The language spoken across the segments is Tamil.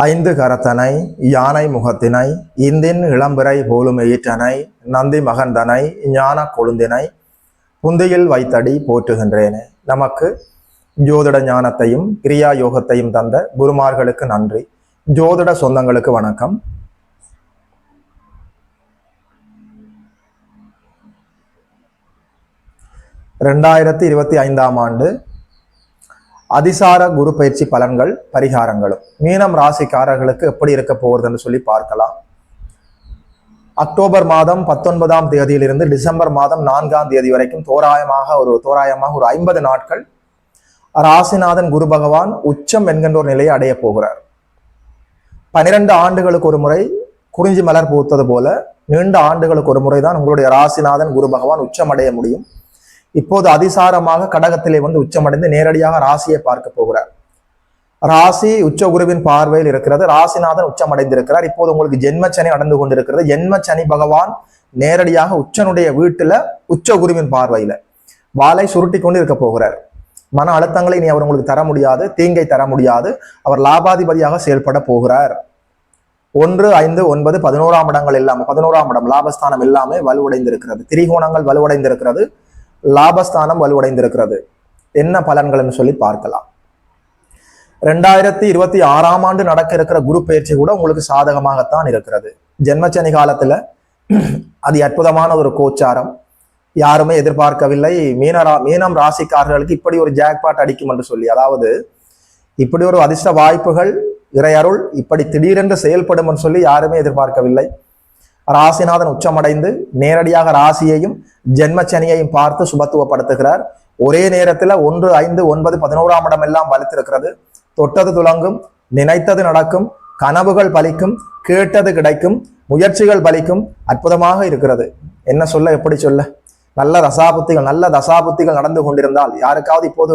ஐந்து கரத்தனை யானை முகத்தினை இந்தின் இளம்பிறை போலும் ஈற்றனை நந்தி மகந்தனை ஞான கொழுந்தினை புந்தியில் வைத்தடி போற்றுகின்றேனே. நமக்கு ஜோதிட ஞானத்தையும் கிரியா யோகத்தையும் தந்த குருமார்களுக்கு நன்றி. ஜோதிட சொந்தங்களுக்கு வணக்கம். ரெண்டாயிரத்தி இருபத்தி ஐந்தாம் ஆண்டு அதிசார குரு பயிற்சி பலன்கள் பரிகாரங்களும். மீனம் ராசிக்காரர்களுக்கு எப்படி இருக்க போகிறதுன்னு சொல்லி பார்க்கலாம். அக்டோபர் மாதம் பத்தொன்பதாம் தேதியிலிருந்து டிசம்பர் மாதம் நான்காம் தேதி வரைக்கும் தோராயமாக ஒரு தோராயமாக ஒரு ஐம்பது நாட்கள் ராசிநாதன் குரு பகவான் உச்சம் என்கின்ற ஒரு நிலையை அடைய போகிறார். பனிரெண்டு ஆண்டுகளுக்கு ஒரு முறை குறிஞ்சி மலர் பூத்தது போல நீண்ட ஆண்டுகளுக்கு ஒரு முறை தான் உங்களுடைய ராசிநாதன் குரு பகவான் உச்சம் அடைய முடியும். இப்போது அதிசாரமாக கடகத்திலே வந்து உச்சமடைந்து நேரடியாக ராசியை பார்க்க போகிறார். ராசி உச்ச குருவின் பார்வையில் இருக்கிறது. ராசிநாதன் உச்சமடைந்திருக்கிறார். இப்போது உங்களுக்கு ஜென்மச்சனி நடந்து கொண்டிருக்கிறது. ஜென்மச்சனி பகவான் நேரடியாக உச்சனுடைய வீட்டுல உச்ச குருவின் பார்வையில. வாளை சுருட்டி கொண்டு இருக்க போகிறார். மன அழுத்தங்களை இனி அவர் உங்களுக்கு தர முடியாது தீங்கை தர முடியாது. அவர் லாபாதிபதியாக செயல்பட போகிறார். ஒன்று ஐந்து ஒன்பது பதினோராம் இடங்கள் இல்லாமல் பதினோராம் இடம் லாபஸ்தானம் எல்லாமே வலுவடைந்திருக்கிறது. திரிகோணங்கள் வலுவடைந்திருக்கிறது. லாபஸ்தானம் வலுவடைந்திருக்கிறது. என்ன பலன்கள்னு சொல்லி பார்க்கலாம். ரெண்டாயிரத்தி இருபத்தி ஆறாம் ஆண்டு நடக்க இருக்கிற குரு பயிற்சி கூட உங்களுக்கு சாதகமாகத்தான் இருக்கிறது. ஜென்மச்சனி காலத்துல அது அற்புதமான ஒரு கோச்சாரம். யாருமே எதிர்பார்க்கவில்லை. மீனரா மீனம் ராசிக்காரர்களுக்கு இப்படி ஒரு ஜாக்பாட் அடிக்கும் என்று சொல்லி. அதாவது இப்படி ஒரு அதிர்ஷ்ட வாய்ப்புகள் இறையருள் இப்படி திடீரென்று செயல்படும் என்று சொல்லி யாருமே எதிர்பார்க்கவில்லை. ராசிநாதன் உச்சமடைந்து நேரடியாக ராசியையும் ஜென்மச்சனியையும் பார்த்து சுபத்துவப்படுத்துகிறார். ஒரே நேரத்தில் ஒன்று ஐந்து ஒன்பது பதினோராம் இடம் எல்லாம் வலுத்திருக்கிறது. தொட்டது துலங்கும் நினைத்தது நடக்கும் கனவுகள் பலிக்கும் கேட்டது கிடைக்கும் முயற்சிகள் பலிக்கும் அற்புதமாக இருக்கிறது. என்ன சொல்ல எப்படி சொல்ல? நல்ல தசாபுத்திகள் நல்ல தசாபுத்திகள் நடந்து கொண்டிருந்தால் யாருக்காவது இப்போது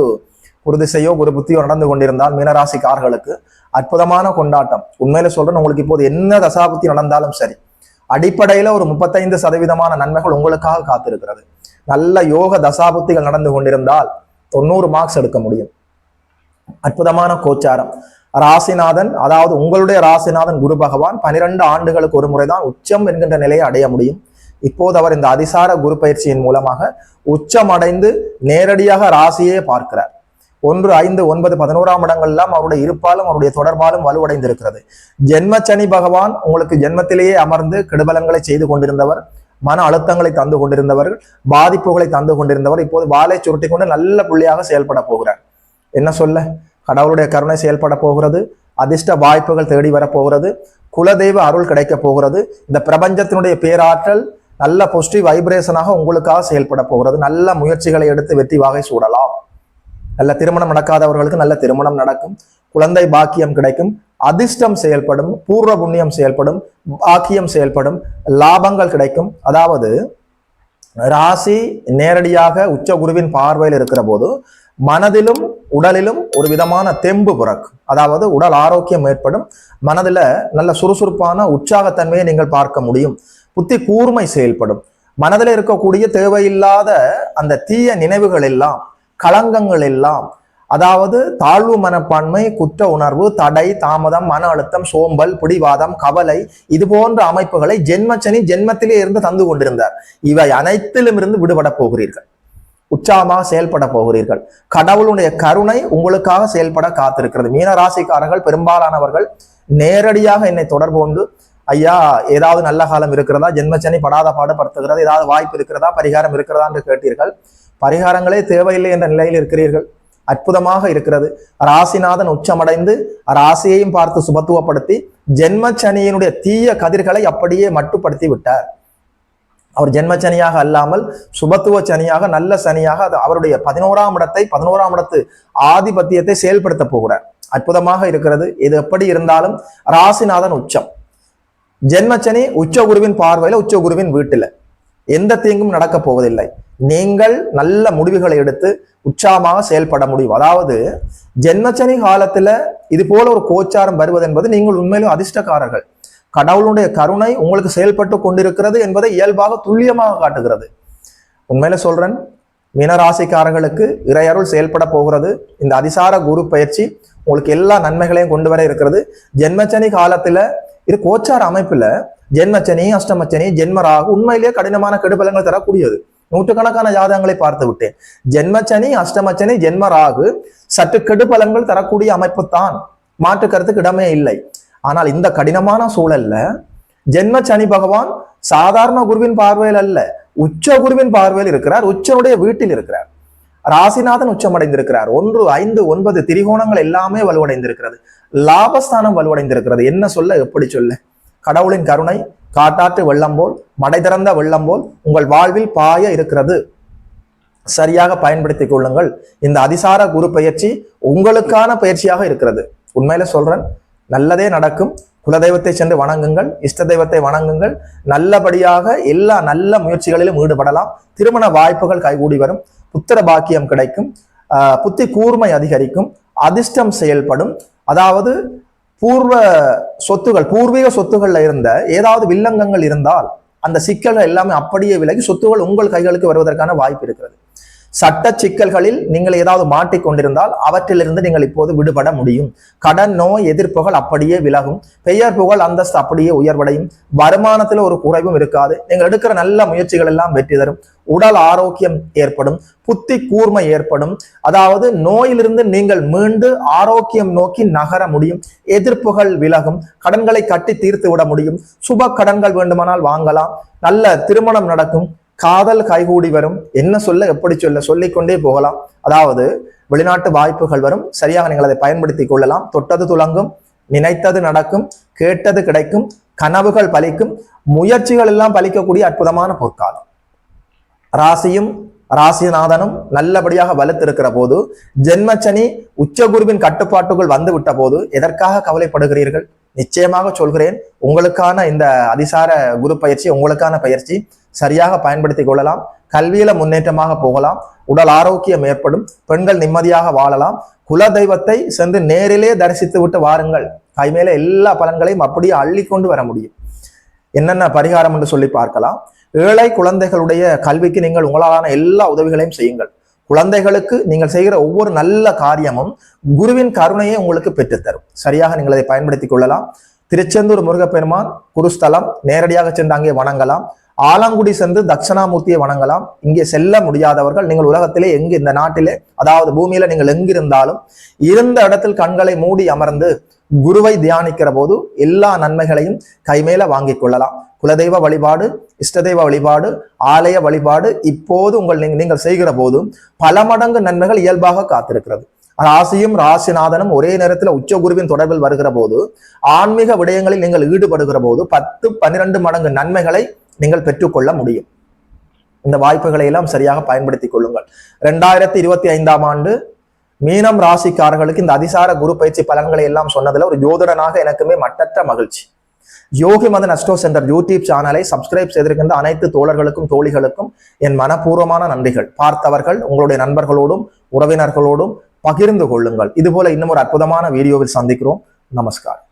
ஒரு திசையோ ஒரு புத்தியோ நடந்து கொண்டிருந்தால் மீனராசிக்காரர்களுக்கு அற்புதமான கொண்டாட்டம். உண்மையில சொல்றேன் உங்களுக்கு இப்போது என்ன தசாபுத்தி நடந்தாலும் சரி அடிப்படையில ஒரு முப்பத்தைந்து சதவீதமான நன்மைகள் உங்களுக்காக காத்திருக்கிறது. நல்ல யோக தசாபுத்திகள் நடந்து கொண்டிருந்தால் தொண்ணூறு மார்க்ஸ் எடுக்க முடியும். அற்புதமான கோச்சாரம். ராசிநாதன் அதாவது உங்களுடைய ராசிநாதன் குரு பகவான் பனிரெண்டு ஆண்டுகளுக்கு ஒரு முறைதான் உச்சம் என்கின்ற நிலையை அடைய முடியும். இப்போது அவர் இந்த அதிசார குரு பயிற்சியின் மூலமாக உச்சம் அடைந்து நேரடியாக ராசியே பார்க்கிறார். ஒன்று ஐந்து ஒன்பது பதினோராம் இடங்கள்லாம் அவருடைய இருப்பாலும் அவருடைய தொடர்பாலும் வலுவடைந்திருக்கிறது. ஜென்மச்சனி பகவான் உங்களுக்கு ஜென்மத்திலேயே அமர்ந்து கெடுபலங்களை செய்து கொண்டிருந்தவர் மன அழுத்தங்களை தந்து கொண்டிருந்தவர் பாதிப்புகளை தந்து கொண்டிருந்தவர் இப்போது வாளை சுருட்டி கொண்டு நல்ல புள்ளியாக செயல்பட போகிறார். என்ன சொல்ல? கடவுளுடைய கருணை செயல்பட போகிறது அதிர்ஷ்ட வாய்ப்புகள் தேடி வரப்போகிறது குலதெய்வ அருள் கிடைக்க போகிறது இந்த பிரபஞ்சத்தினுடைய பேராற்றல் நல்ல பாசிட்டிவ் வைப்ரேஷனாக உங்களுக்காக செயல்பட போகிறது நல்ல முயற்சிகளை எடுத்து வெற்றி வாகை சூடலாம். நல்ல திருமணம் நடக்காதவர்களுக்கு நல்ல திருமணம் நடக்கும். குழந்தை பாக்கியம் கிடைக்கும். அதிர்ஷ்டம் செயல்படும். பூர்வ புண்ணியம் செயல்படும். பாக்கியம் செயல்படும். லாபங்கள் கிடைக்கும். அதாவது ராசி நேரடியாக உச்ச குருவின் பார்வையில் இருக்கிற போது மனதிலும் உடலிலும் ஒரு விதமான தெம்பு பிறக்கும். அதாவது உடல் ஆரோக்கியம் ஏற்படும். மனதில் நல்ல சுறுசுறுப்பான உற்சாகத்தன்மையை நீங்கள் பார்க்க முடியும். புத்தி கூர்மை செயல்படும். மனதில் இருக்கக்கூடிய தேவையில்லாத அந்த தீய நினைவுகள் எல்லாம் களங்கங்கள் எல்லாம் அதாவது தாழ்வு மனப்பான்மை குற்ற உணர்வு தடை தாமதம் மன அழுத்தம் சோம்பல் பிடிவாதம் கவலை இது போன்ற அமைப்புகளை ஜென்மச்சனி ஜென்மத்திலே இருந்து தந்து கொண்டிருந்தார். இவை அனைத்திலும் இருந்து விடுபட போகிறீர்கள். உற்சாகமாக செயல்பட போகிறீர்கள். கடவுளுடைய கருணை உங்களுக்காக செயல்பட காத்திருக்கிறது. மீனராசிக்காரர்கள் பெரும்பாலானவர்கள் நேரடியாக என்னை தொடர்பு கொண்டு ஐயா ஏதாவது நல்ல காலம் இருக்கிறதா? ஜென்மச்சனி படாத பாடுபடுத்துகிறது. ஏதாவது வாய்ப்பு இருக்கிறதா? பரிகாரம் இருக்கிறதா? என்று கேட்டீர்கள். பரிகாரங்களே தேவையில்லை என்ற நிலையில் இருக்கிறீர்கள். அற்புதமாக இருக்கிறது. ராசிநாதன் உச்சமடைந்து ராசியையும் பார்த்து சுபத்துவப்படுத்தி ஜென்மச்சனியினுடைய தீய கதிர்களை அப்படியே மட்டுப்படுத்தி விட்டார். அவர் ஜென்மச்சனியாக அல்லாமல் சுபத்துவ சனியாக நல்ல சனியாக அது அவருடைய பதினோராம் இடத்தை பதினோராம் இடத்து ஆதிபத்தியத்தை செயல்படுத்த போகிறார். அற்புதமாக இருக்கிறது. இது எப்படி இருந்தாலும் ராசிநாதன் உச்சம். ஜென்மச்சனி உச்ச குருவின் பார்வையில உச்ச குருவின் வீட்டில். எந்த தீங்கும் நடக்க போவதில்லை. நீங்கள் நல்ல முடிவுகளை எடுத்து உற்சாகமாக செயல்பட முடியும். அதாவது ஜென்மச்சனி காலத்துல இது போல ஒரு கோச்சாரம் வருவது என்பது நீங்கள் உண்மையிலும் அதிர்ஷ்டக்காரர்கள். கடவுளுடைய கருணை உங்களுக்கு செயல்பட்டு கொண்டிருக்கிறது என்பதை இயல்பாக துல்லியமாக காட்டுகிறது. உண்மையில சொல்றேன் மீனராசிக்காரர்களுக்கு இறையருள் செயல்பட போகிறது. இந்த அதிசார குரு பயிற்சி உங்களுக்கு எல்லா நன்மைகளையும் கொண்டு வர இருக்கிறது. ஜென்மச்சனி காலத்துல இது கோச்சார் அமைப்புல ஜென்மச்சனி அஷ்டமச்சனி ஜென்மராகு உண்மையிலேயே கடினமான கெடுபலங்கள் தரக்கூடியது. நூற்றுக்கணக்கான ஜாதகங்களை பார்த்து விட்டேன். ஜென்மச்சனி அஷ்டமச்சனி ஜென்மராகு சற்று கெடுபலங்கள் தரக்கூடிய அமைப்பு தான் மாற்று கருத்துக்கு இடமே இல்லை. ஆனால் இந்த கடினமான சூழல்ல ஜென்ம சனி பகவான் சாதாரண குருவின் பார்வையில் அல்ல உச்ச குருவின் பார்வையில் இருக்கிறார் உச்சனுடைய வீட்டில் இருக்கிறார். ராசிநாதன் உச்சமடைந்திருக்கிறார். ஒன்று ஐந்து ஒன்பது திரிகோணங்கள் எல்லாமே வலுவடைந்திருக்கிறது. லாபஸ்தானம் வலுவடைந்திருக்கிறது. என்ன சொல்ல எப்படி சொல்ல? கடவுளின் கருணை காட்டாற்று வெள்ளம் போல் மடை திறந்த வெள்ளம் போல் உங்கள் வாழ்வில் பாய இருக்கிறது. சரியாக பயன்படுத்திக் கொள்ளுங்கள். இந்த அதிசார குரு பயிற்சி உங்களுக்கான பயிற்சியாக இருக்கிறது. உண்மையில சொல்றேன் நல்லதே நடக்கும். குலதெய்வத்தை சென்று வணங்குங்கள். இஷ்ட தெய்வத்தை வணங்குங்கள். நல்லபடியாக எல்லா நல்ல முயற்சிகளிலும் ஈடுபடலாம். திருமண வாய்ப்புகள் கைகூடி வரும். புத்திர பாக்கியம் கிடைக்கும். புத்தி கூர்மை அதிகரிக்கும். அதிர்ஷ்டம் செயல்படும். அதாவது பூர்வ சொத்துகள் பூர்வீக சொத்துகள்ல இருந்த ஏதாவது வில்லங்கங்கள் இருந்தால் அந்த சிக்கல்கள் எல்லாமே அப்படியே விலகி சொத்துகள் உங்கள் கைகளுக்கு வருவதற்கான வாய்ப்பு இருக்கிறது. சட்ட சிக்கல்களில் நீங்கள் ஏதாவது மாட்டிக்கொண்டிருந்தால் அவற்றிலிருந்து நீங்கள் இப்போது விடுபட முடியும். கடன் நோய் எதிர்ப்புகள் அப்படியே விலகும். பெயர் புகழ் அந்தஸ்து அப்படியே உயர்வடையும். வருமானத்தில் ஒரு குறைவும் இருக்காது. நீங்கள் எடுக்கிற நல்ல முயற்சிகள் எல்லாம் வெற்றி தரும். உடல் ஆரோக்கியம் ஏற்படும். புத்தி கூர்மை ஏற்படும். அதாவது நோயிலிருந்து நீங்கள் மீண்டு ஆரோக்கியம் நோக்கி நகர முடியும். எதிர்ப்புகள் விலகும். கடன்களை கட்டி தீர்த்து விட முடியும். சுப கடன்கள் வேண்டுமானால் வாங்கலாம். நல்ல திருமணம் நடக்கும். காதல் கைகூடி வரும். என்ன சொல்ல எப்படி சொல்ல சொல்லிக்கொண்டே போகலாம். அதாவது வெளிநாட்டு வாய்ப்புகள் வரும். சரியாக நீங்கள் அதை பயன்படுத்தி கொள்ளலாம். தொட்டது துலங்கும் நினைத்தது நடக்கும் கேட்டது கிடைக்கும் கனவுகள் பலிக்கும் முயற்சிகள் எல்லாம் பலிக்கக்கூடிய அற்புதமான பொற்காலம். ராசியும் ராசிநாதனும் நல்லபடியாக வலுத்திருக்கிற போது ஜென்மச்சனி உச்சகுருவின் கட்டுப்பாட்டுக்குள் வந்துவிட்ட போது எதற்காக கவலைப்படுகிறீர்கள்? நிச்சயமாக சொல்கிறேன் உங்களுக்கான இந்த அதிசார குரு பயிற்சி உங்களுக்கான பயிற்சி சரியாக பயன்படுத்தி கொள்ளலாம். கல்வியில முன்னேற்றமாக போகலாம். உடல் ஆரோக்கியம் ஏற்படும். பெண்கள் நிம்மதியாக வாழலாம். குல தெய்வத்தை சென்று நேரிலே தரிசித்து விட்டு வாருங்கள். கைமேல எல்லா பலன்களையும் அப்படியே அள்ளி கொண்டு வர முடியும். என்னென்ன பரிகாரம் என்று சொல்லி பார்க்கலாம். ஏழை குழந்தைகளுடைய கல்விக்கு நீங்கள் உங்களாலான எல்லா உதவிகளையும் செய்யுங்கள். குழந்தைகளுக்கு நீங்கள் செய்கிற ஒவ்வொரு நல்ல காரியமும் குருவின் கருணையை உங்களுக்கு பெற்றுத்தரும். சரியாக நீங்கள் அதை பயன்படுத்திக் கொள்ளலாம். திருச்செந்தூர் முருகப்பெருமான் குருஸ்தலம் நேரடியாக சென்று அங்கே வணங்கலாம். ஆலங்குடி சென்று தட்சணாமூர்த்தியை வணங்கலாம். இங்கே செல்ல முடியாதவர்கள் நீங்கள் உலகத்திலே எங்கு இந்த நாட்டிலே அதாவது பூமியில நீங்கள் எங்கிருந்தாலும் இருந்த இடத்தில் கண்களை மூடி அமர்ந்து குருவை தியானிக்கிற போது எல்லா நன்மைகளையும் கைமேல வாங்கிக் கொள்ளலாம். குலதெய்வ வழிபாடு இஷ்டதெய்வ வழிபாடு ஆலய வழிபாடு இப்போது உங்கள் நீங்கள் செய்கிற போது பல மடங்கு நன்மைகள் இயல்பாக காத்திருக்கிறது. ராசியும் ராசிநாதனும் ஒரே நேரத்தில் உச்ச குருவின் தொடர்பில் வருகிற போது ஆன்மீக விடயங்களில் நீங்கள் ஈடுபடுகிற போது பத்து பன்னிரண்டு மடங்கு நன்மைகளை நீங்கள் பெற்றுக்கொள்ள முடியும். இந்த வாய்ப்புகளை எல்லாம் சரியாக பயன்படுத்திக் கொள்ளுங்கள். ரெண்டாயிரத்தி இருபத்தி ஐந்தாம் ஆண்டு மீனம் ராசிக்காரர்களுக்கு இந்த அதிசார குரு பயிற்சி பலன்களை எல்லாம் சொன்னதுல ஒரு ஜோதிடனாக எனக்குமே மட்டற்ற மகிழ்ச்சி. Yogi Madan astro centre YouTube சேனலை சப்ஸ்கிரைப் செய்திருக்கின்ற அனைத்து தோழர்களுக்கும் தோழிகளுக்கும் என் மனப்பூர்வமான நன்றிகள். பார்த்தவர்கள் உங்களுடைய நண்பர்களோடும் உறவினர்களோடும் பகிர்ந்து கொள்ளுங்கள். இதுபோல இன்னும் ஒரு அற்புதமான வீடியோவில் சந்திக்கிறோம். நமஸ்காரம்